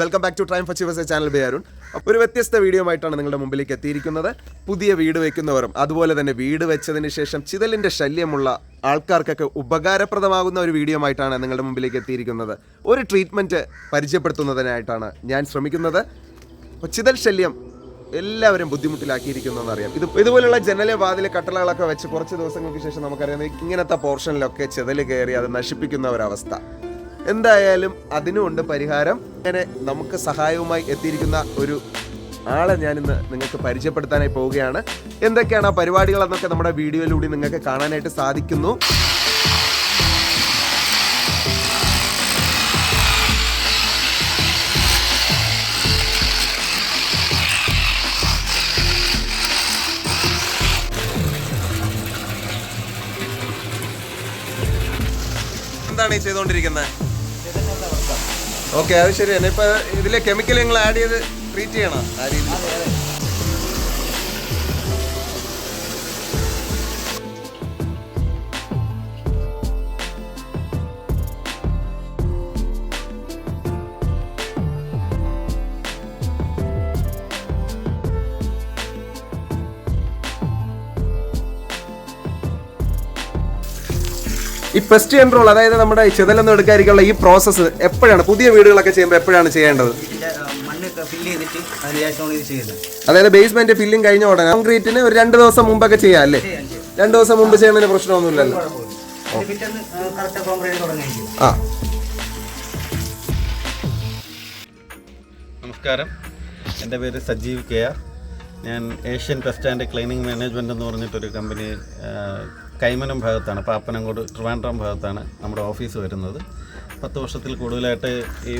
Welcome back to ട്രൈം ഫച്ചിവസ channel by Arun. ഒരു വ്യത്യസ്ത വീഡിയോ ആയിട്ടാണ് നിങ്ങളുടെ മുമ്പിലേക്ക് എത്തിയിരിക്കുന്നത്. പുതിയ വീട് വയ്ക്കുന്നവരും അതുപോലെ തന്നെ വീട് വെച്ചതിന് ശേഷം ചിതലിന്റെ ശല്യമുള്ള ആൾക്കാർക്കൊക്കെ ഉപകാരപ്രദമാകുന്ന ഒരു വീഡിയോ ആയിട്ടാണ് നിങ്ങളുടെ മുമ്പിലേക്ക് എത്തിയിരിക്കുന്നത്. ഒരു ട്രീറ്റ്മെന്റ് പരിചയപ്പെടുത്തുന്നതിനായിട്ടാണ് ഞാൻ ശ്രമിക്കുന്നത്. ചിതൽ ശല്യം എല്ലാവരും ബുദ്ധിമുട്ടിലാക്കിയിരിക്കുന്നു അറിയാം ഇത് ഇതുപോലുള്ള ജനലെ വാതിൽ കട്ടളകളൊക്കെ വെച്ച് കുറച്ച് ദിവസങ്ങൾക്ക് ശേഷം നമുക്കറിയാം ഇങ്ങനത്തെ പോർഷനിലൊക്കെ ചിതൽ കയറി അത് നശിപ്പിക്കുന്ന ഒരവസ്ഥ. എന്തായാലും അതിനുമുണ്ട് പരിഹാരം. അങ്ങനെ നമുക്ക് സഹായവുമായി എത്തിയിരിക്കുന്ന ഒരു ആളെ ഞാനിന്ന് നിങ്ങൾക്ക് പരിചയപ്പെടുത്താനായി പോവുകയാണ്. എന്തൊക്കെയാണ് ആ പരിപാടികൾ എന്നൊക്കെ നമ്മുടെ വീഡിയോയിലൂടെ നിങ്ങൾക്ക് കാണാനായിട്ട് സാധിക്കുന്നു. എന്താണ് ഈ ചെയ്തുകൊണ്ടിരിക്കുന്നത്? ഓക്കെ അത് ശരി. തന്നെ ഇപ്പൊ ഇതിലെ കെമിക്കൽ നിങ്ങൾ ആഡ് ചെയ്ത് ട്രീറ്റ് ചെയ്യണം? ആ രീതിയിൽ? ഈ പെസ്റ്റ് കൺട്രോൾ അതായത് നമ്മുടെ ചെതലൊന്നും എടുക്കാതിരിക്കാനുള്ള ഈ പ്രോസസ്സ് എപ്പോഴാണ്? പുതിയ വീടുകളൊക്കെ ചെയ്യുമ്പോൾ എപ്പോഴാണ് ചെയ്യേണ്ടത്? അതായത് ബേസ്മെന്റ് ഫില്ലിംഗ് കഴിഞ്ഞ ഉടനെ കോൺക്രീറ്റിന് ഒരു രണ്ട് ദിവസം മുമ്പൊക്കെ ചെയ്യാം അല്ലേ. രണ്ട് ദിവസം മുമ്പ് ചെയ്യുന്നതിന് പ്രശ്നമൊന്നുമില്ലല്ലോ. ആ നമസ്കാരം. എന്റെ പേര് സജീവ് കെ ആർ. ഞാൻ Asian pest and cleaning management എന്ന് പറഞ്ഞിട്ടൊരു കമ്പനി കൈമനം ഭാഗത്താണ് പാപ്പനംകോട് ട്രിവാൻഡ്രം ഭാഗത്താണ് നമ്മുടെ ഓഫീസ് വരുന്നത്. പത്ത് വർഷത്തിൽ കൂടുതലായിട്ട് ഈ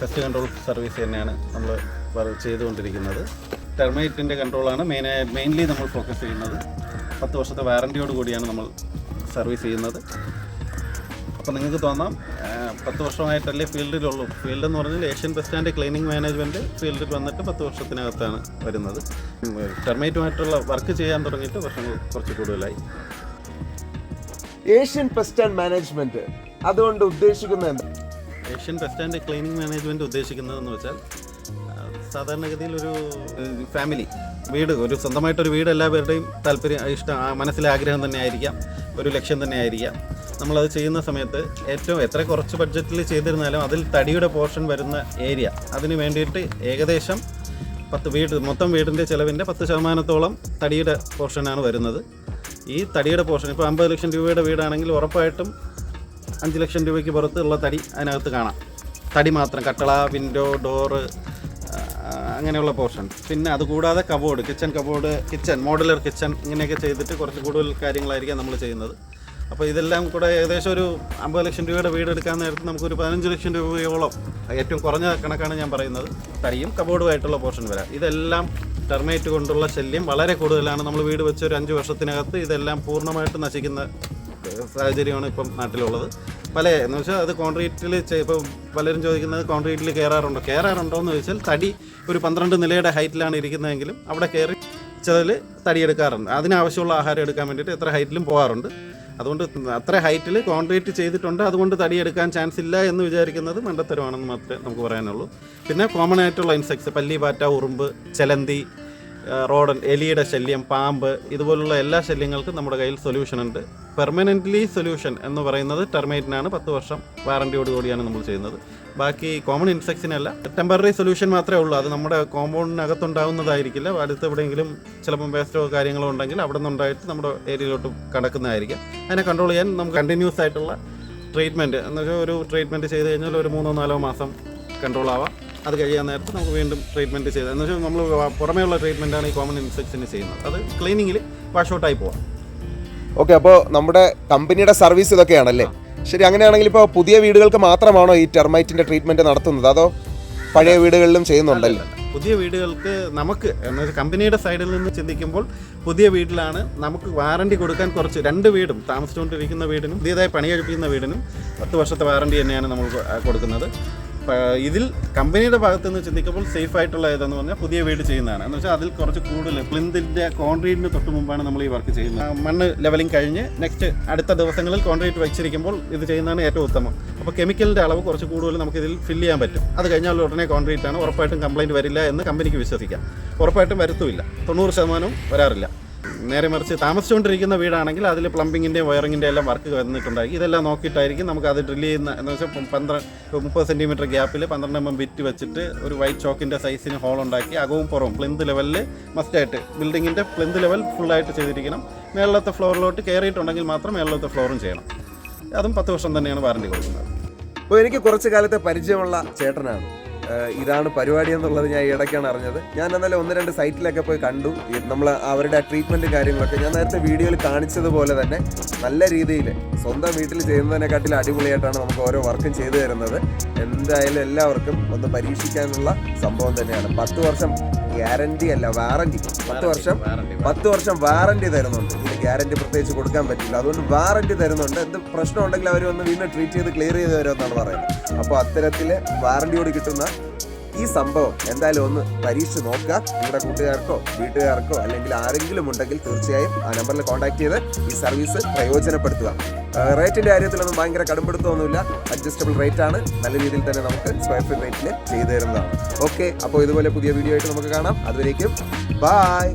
പെസ്റ്റ് കൺട്രോൾ സർവീസ് തന്നെയാണ് നമ്മൾ ചെയ്തുകൊണ്ടിരിക്കുന്നത്. ടെർമൈറ്റിന്റെ കൺട്രോളാണ് മെയിനായി മെയിൻലി നമ്മൾ ഫോക്കസ് ചെയ്യുന്നത്. പത്ത് വർഷത്തെ വാറന്റിയോട് കൂടിയാണ് നമ്മൾ സർവീസ് ചെയ്യുന്നത്. അപ്പോൾ നിങ്ങൾക്ക് തോന്നാം പത്ത് വർഷമായിട്ടല്ലേ ഫീൽഡിലുള്ളൂ. ഫീൽഡ് എന്ന് പറഞ്ഞാൽ Asian bus stand cleaning management ഫീൽഡിൽ വന്നിട്ട് പത്ത് വർഷത്തിനകത്താണ് വരുന്നത്. ടെർമേറ്റുമായിട്ടുള്ള വർക്ക് ചെയ്യാൻ തുടങ്ങിയിട്ട് വർഷങ്ങൾ കുറച്ച് കൂടുതലായി. ഏഷ്യൻ പെസ്റ്റ് ആൻഡ് മാനേജ്മെന്റ് അതുകൊണ്ട് ഉദ്ദേശിക്കുന്നത് എന്താ? Asian bus and cleaning management ഉദ്ദേശിക്കുന്നതെന്ന് വെച്ചാൽ സാധാരണഗതിയിൽ ഒരു ഫാമിലി വീട് ഒരു സ്വന്തമായിട്ടൊരു വീട് എല്ലാവരുടെയും താല്പര്യം ഇഷ്ടം മനസ്സിലെ ആഗ്രഹം തന്നെ ആയിരിക്കാം ഒരു ലക്ഷ്യം തന്നെ ആയിരിക്കാം നമ്മളത് ചെയ്യുന്ന സമയത്ത് ഏറ്റവും എത്ര കുറച്ച് ബഡ്ജറ്റിൽ ചെയ്തിരുന്നാലും അതിൽ തടിയുടെ പോർഷൻ വരുന്ന ഏരിയ അതിന് വേണ്ടിയിട്ട് ഏകദേശം പത്ത് വീട് മൊത്തം വീടിന്റെ ചിലവിന്റെ പത്ത് ശതമാനത്തോളം തടിയുടെ പോർഷനാണ് വരുന്നത്. ഈ തടിയുടെ പോർഷൻ ഇപ്പോൾ അമ്പത് ലക്ഷം രൂപയുടെ വീടാണെങ്കിൽ ഉറപ്പായിട്ടും അഞ്ച് ലക്ഷം രൂപയ്ക്ക് പുറത്തുള്ള തടി അതിനകത്ത് കാണാം. തടി മാത്രം കട്ടള വിൻഡോ ഡോറ് അങ്ങനെയുള്ള പോർഷൻ. പിന്നെ അതുകൂടാതെ cupboard kitchen cupboard kitchen modular kitchen ഇങ്ങനെയൊക്കെ ചെയ്തിട്ട് കുറച്ച് കൂടുതൽ കാര്യങ്ങളായിരിക്കാം നമ്മൾ ചെയ്യുന്നത്. അപ്പോൾ ഇതെല്ലാം കൂടെ ഏകദേശം ഒരു അമ്പത് ലക്ഷം രൂപയുടെ വീട് എടുക്കാൻ നേരത്ത് നമുക്കൊരു പതിനഞ്ച് ലക്ഷം രൂപയോളം ഏറ്റവും കുറഞ്ഞ കണക്കാണ് ഞാൻ പറയുന്നത്. തടിയും കബോർഡുമായിട്ടുള്ള പോർഷൻ വരാം. ഇതെല്ലാം ടെർമേറ്റ് കൊണ്ടുള്ള ശല്യം വളരെ കൂടുതലാണ്. നമ്മൾ വീട് വെച്ച് ഒരു അഞ്ച് വർഷത്തിനകത്ത് ഇതെല്ലാം പൂർണമായിട്ട് നശിക്കുന്ന സാഹചര്യമാണ് ഇപ്പം നാട്ടിലുള്ളത്. പല എന്ന് വെച്ചാൽ അത് കോൺക്രീറ്റിൽ ഇപ്പോൾ പലരും ചോദിക്കുന്നത് കോൺക്രീറ്റിൽ കയറാറുണ്ടോ കയറാറുണ്ടോ എന്ന് ചോദിച്ചാൽ തടി ഒരു പന്ത്രണ്ട് നിലയുടെ ഹൈറ്റിലാണ് ഇരിക്കുന്നതെങ്കിലും അവിടെ കയറി ചിലർ തടിയെടുക്കാറുണ്ട് അതിനാവശ്യമുള്ള ആഹാരം എടുക്കാൻ വേണ്ടിയിട്ട് എത്ര ഹൈറ്റിലും പോകാറുണ്ട്. അതുകൊണ്ട് അത്ര ഹൈറ്റിൽ കോൺക്രീറ്റ് ചെയ്തിട്ടുണ്ട്. അതുകൊണ്ട് തടിയെടുക്കാൻ ചാൻസ് ഇല്ല എന്ന് വിചാരിക്കുന്നത് മണ്ടത്തരമാണെന്ന് മാത്രമേ നമുക്ക് പറയാനുള്ളൂ. പിന്നെ കോമൺ ആയിട്ടുള്ള ഇൻസെക്ട്സ് പല്ലി പാറ്റ ഉറുമ്പ് ചെലന്തി റോഡൻ എലിയുടെ ശല്യം പാമ്പ് ഇതുപോലുള്ള എല്ലാ ശല്യങ്ങൾക്കും നമ്മുടെ കയ്യിൽ സൊല്യൂഷൻ ഉണ്ട്. പെർമനന്റ്ലി സൊല്യൂഷൻ എന്ന് പറയുന്നത് ടെർമേറ്റിനാണ് പത്ത് വർഷം വാറണ്ടിയോട് കൂടിയാണ് നമ്മൾ ചെയ്യുന്നത്. ബാക്കി കോമൺ ഇൻസെക്ട്സിനല്ല ടെമ്പററി സൊല്യൂഷൻ മാത്രമേ ഉള്ളൂ. അത് നമ്മുടെ കോമ്പൗണ്ടിനകത്തുണ്ടാവുന്നതായിരിക്കില്ല അടുത്ത് എവിടെയെങ്കിലും ചിലപ്പം വേസ്റ്റോ കാര്യങ്ങളോ ഉണ്ടെങ്കിൽ അവിടെ നിന്നുണ്ടായിട്ട് നമ്മുടെ ഏരിയയിലോട്ട് കടക്കുന്നതായിരിക്കും. അതിനെ കൺട്രോൾ ചെയ്യാൻ നമുക്ക് കണ്ടിന്യൂസ് ആയിട്ടുള്ള ട്രീറ്റ്മെന്റ് എന്ന് വെച്ചാൽ ഒരു ട്രീറ്റ്മെന്റ് ചെയ്ത് കഴിഞ്ഞാൽ ഒരു മൂന്നോ നാലോ മാസം കൺട്രോൾ ആവാം. അത് കഴിയാൻ നേരത്ത് നമുക്ക് വീണ്ടും ട്രീറ്റ്മെന്റ് ചെയ്ത്. എന്ന് വെച്ചാൽ നമ്മൾ പുറമേയുള്ള ട്രീറ്റ്മെന്റാണ് ഈ കോമൺ ഇൻസെക്ട്സിന് ചെയ്യുന്നത്. അത് ക്ലീനിങ്ങിൽ വാഷ് ഔട്ടായി പോവാം. ഓക്കെ അപ്പോൾ നമ്മുടെ കമ്പനിയുടെ സർവീസ് ഇതൊക്കെയാണല്ലേ? ശരി അങ്ങനെയാണെങ്കിൽ ഇപ്പോൾ പുതിയ വീടുകൾക്ക് മാത്രമാണോ ഈ ടെർമൈറ്റിന്റെ ട്രീറ്റ്മെന്റ് നടത്തുന്നത്? അതോ പഴയ വീടുകളിലും ചെയ്യുന്നുണ്ടല്ലോ? പുതിയ വീടുകൾക്ക് നമുക്ക് എന്ന് വെച്ചാൽ കമ്പനിയുടെ സൈഡിൽ നിന്ന് ചിന്തിക്കുമ്പോൾ പുതിയ വീട്ടിലാണ് നമുക്ക് വാറണ്ടി കൊടുക്കാൻ കുറച്ച് രണ്ട് വീടും താമസിച്ചുകൊണ്ടിരിക്കുന്ന വീടിനും പുതിയതായി പണി കഴിപ്പിക്കുന്ന വീടിനും പത്ത് വർഷത്തെ വാറണ്ടി തന്നെയാണ് നമ്മൾ കൊടുക്കുന്നത്. ഇതിൽ കമ്പനിയുടെ ഭാഗത്ത് നിന്ന് ചിന്തിക്കുമ്പോൾ സേഫ് ആയിട്ടുള്ള ഏതെന്ന് പറഞ്ഞാൽ പുതിയ വീട് ചെയ്യുന്നതാണ്. എന്ന് വെച്ചാൽ അതിൽ കുറച്ച് കൂടുതൽ പ്ലിന്തിന്റെ കോൺക്രീറ്റിന് തൊട്ട് മുമ്പാണ് നമ്മൾ ഈ വർക്ക് ചെയ്യുന്നത്. മണ്ണ് ലെവലിംഗ് കഴിഞ്ഞ് നെക്സ്റ്റ് അടുത്ത ദിവസങ്ങളിൽ കോൺക്രീറ്റ് വെച്ചിരിക്കുമ്പോൾ ഇത് ചെയ്യുന്നതാണ് ഏറ്റവും ഉത്തമം. അപ്പോൾ കെമിക്കലിന്റെ അളവ് കുറച്ച് കൂടുതൽ നമുക്ക് ഇതിൽ ഫില്ല് ചെയ്യാൻ പറ്റും. അത് കഴിഞ്ഞാൽ ഉടനെ കോൺക്രീറ്റ് ആണ്. ഉറപ്പായിട്ടും കംപ്ലൈന്റ് വരില്ല എന്ന് കമ്പനിക്ക് വിശ്വസിക്കാം. ഉറപ്പായിട്ടും വരുത്തുമില്ല തൊണ്ണൂറ് ശതമാനവും വരാറില്ല. നേരെ മറിച്ച് താമസിച്ചുകൊണ്ടിരിക്കുന്ന വീടാണെങ്കിൽ അതിൽ പ്ലംബിങ്ങിന്റെയും വയറിങ്ങിന്റെ എല്ലാം വർക്ക് വന്നിട്ടുണ്ടായി. ഇതെല്ലാം നോക്കിയിട്ടായിരിക്കും നമുക്ക് അത് ഡ്രില്ല് ചെയ്യുന്ന എന്ന് വെച്ചാൽ പന്ത്രണ്ട് മുപ്പത് സെന്റിമീറ്റർ ഗ്യാപ്പിൽ പന്ത്രണ്ട് എം ബിറ്റ് വെച്ചിട്ട് ഒരു വൈറ്റ് ചോക്കിന്റെ സൈസിന് ഹോൾ ഉണ്ടാക്കി അകവും പുറവും പ്ലിന്ത് ലെവലിൽ മസ്റ്റായിട്ട് ബിൽഡിങ്ങിന്റെ പ്ലിന്ത് ലെവൽ ഫുള്ളായിട്ട് ചെയ്തിരിക്കണം. മേളിലത്തെ ഫ്ലോറിലോട്ട് കയറിയിട്ടുണ്ടെങ്കിൽ മാത്രം മേളിലത്തെ ഫ്ലോറും ചെയ്യണം. അതും പത്ത് വർഷം തന്നെയാണ് വാറണ്ടി കൊടുക്കുന്നത്. അപ്പോൾ എനിക്ക് കുറച്ച് കാലത്തെ പരിചയമുള്ള ചേട്ടനാണ്. ഇതാണ് പരിപാടി എന്നുള്ളത് ഞാൻ ഇടയ്ക്കാണ് അറിഞ്ഞത്. ഞാൻ എന്നാലും ഒന്ന് രണ്ട് സൈറ്റിലൊക്കെ പോയി കണ്ടു. നമ്മൾ അവരുടെ ട്രീറ്റ്മെന്റും കാര്യങ്ങളൊക്കെ ഞാൻ നേരത്തെ വീഡിയോയിൽ കാണിച്ചതുപോലെ തന്നെ നല്ല രീതിയിൽ സ്വന്തം വീട്ടിൽ ചെയ്യുന്നതിനെക്കാട്ടിൽ അടിപൊളിയായിട്ടാണ് നമുക്ക് ഓരോ വർക്കും ചെയ്തു തരുന്നത്. എന്തായാലും എല്ലാവർക്കും ഒന്ന് പരീക്ഷിക്കാനുള്ള സംഭവം തന്നെയാണ്. പത്ത് വർഷം ഗ്യാരണ്ടി അല്ല വാറണ്ടി. പത്ത് വർഷം പത്ത് വർഷം വാറണ്ടി തരുന്നുണ്ട്. ഇതിന് ഗ്യാരണ്ടി പ്രത്യേകിച്ച് കൊടുക്കാൻ പറ്റില്ല. അതുകൊണ്ട് വാറണ്ടി തരുന്നുണ്ട്. എന്ത് പ്രശ്നം ഉണ്ടെങ്കിൽ അവർ വന്ന് വീണ്ടും ട്രീറ്റ് ചെയ്ത് ക്ലിയർ ചെയ്ത് തരുമെന്നാണ് പറയുന്നത്. അപ്പോൾ അത്തരത്തിൽ വാറണ്ടിയോട് കിട്ടുന്ന ഈ സംഭവം എന്തായാലും ഒന്ന് പരീക്ഷിച്ച് നോക്കുക. നിങ്ങളുടെ കൂട്ടുകാർക്കോ വീട്ടുകാർക്കോ അല്ലെങ്കിൽ ആരെങ്കിലും ഉണ്ടെങ്കിൽ തീർച്ചയായും ആ നമ്പറിൽ കോൺടാക്ട് ചെയ്ത് ഈ സർവീസ് പ്രയോജനപ്പെടുത്തുക. റേറ്റിന്റെ കാര്യത്തിലൊന്നും ഭയങ്കര കടുംപിടുത്തമൊന്നുമില്ല. അഡ്ജസ്റ്റബിൾ റേറ്റ് ആണ്. നല്ല രീതിയിൽ തന്നെ നമുക്ക് സ്ക്വയർ ഫീറ്റ് റേറ്റിൽ ചെയ്തു തരുന്നതാണ്. ഓക്കെ അപ്പോൾ ഇതുപോലെ പുതിയ വീഡിയോ ആയിട്ട് നമുക്ക് കാണാം. അതുവരേക്കും ബൈ